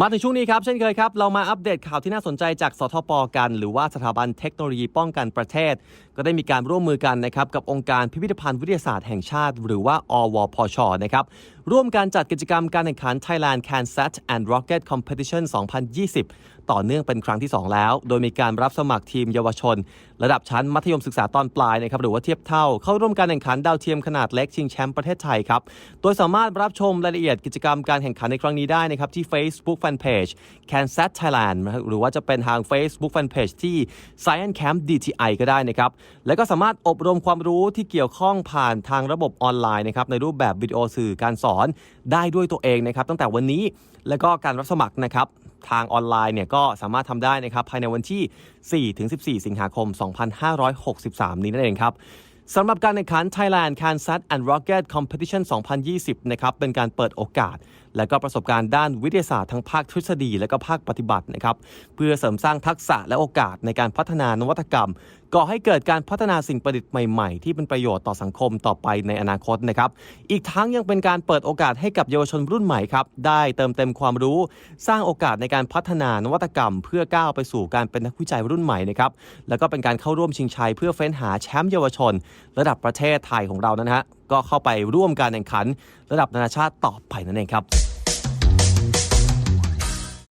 มาถึงช่วงนี้ครับ เช่นเคยครับ เรามาอัปเดตข่าวที่น่าสนใจจากสทปกัน หรือว่าสถาบันเทคโนโลยีป้องกันประเทศ ก็ได้มีการร่วมมือกันนะครับกับองค์การพิพิธภัณฑ์วิทยาศาสตร์แห่งชาติ หรือว่าอวพชนะครับ ร่วมการจัดกิจกรรมการแข่งขัน Thailand CanSat and Rocket Competition 2020 ต่อเนื่องเป็นครั้งที่ 2 แล้ว โดยมีการรับสมัครทีมเยาวชน ระดับชั้นมัธยมศึกษาตอนปลายนะครับหรือว่าเทียบเท่า เข้าร่วมการแข่งขันดาวเทียมขนาดเล็กชิงแชมป์ประเทศไทยครับ โดยสามารถรับชมรายละเอียดกิจกรรมการแข่งขันในครั้งนี้ได้นะครับที่ Facebook Fanpage CanSat Thailand หรือว่าจะเป็นทาง Facebook Fanpage ที่ Science Camp DTI ก็ได้นะครับแล้วก็สามารถอบรมความรู้ที่เกี่ยวข้องผ่านทางระบบออนไลน์นะครับในรูปแบบวิดีโอสื่อการสอนได้ด้วยตัวเองนะครับตั้งแต่วันนี้แล้วก็การรับสมัครนะครับทางออนไลน์เนี่ยก็สามารถทำได้นะครับภายในวันที่ 4-14 สิงหาคม 2563 นี้นั่นเองครับสำหรับการแข่งขัน Thailand CanSat and Rocket Competition 2020 นะครับ เป็นการเปิดโอกาส และก็ประสบการณ์ด้านวิทยาศาสตร์ทั้งภาคทฤษฎีและก็ภาคปฏิบัตินะครับ เพื่อเสริมสร้างทักษะและโอกาสในการพัฒนานวัตกรรมก่อให้เกิดการพัฒนาสิ่งประดิษฐ์ใหม่ๆ ที่เป็นประโยชน์ต่อสังคมต่อไปในอนาคตนะครับอีกทั้งยังเป็นการเปิดโอกาสให้กับเยาวชนรุ่นใหม่ครับได้เติมเต็มความรู้ สร้างโอกาสในการพัฒนานวัตกรรม เพื่อก้าวไปสู่การเป็นนักวิจัยรุ่นใหม่นะครับแล้วก็เป็นการเข้าร่วมชิงชัยเพื่อเฟ้นหาแชมป์เยาวชน ระดับประเทศไทยของเรานะฮะก็เข้าไปร่วมการแข่งขัน ระดับนานาชาติต่อไปนั่นเองครับ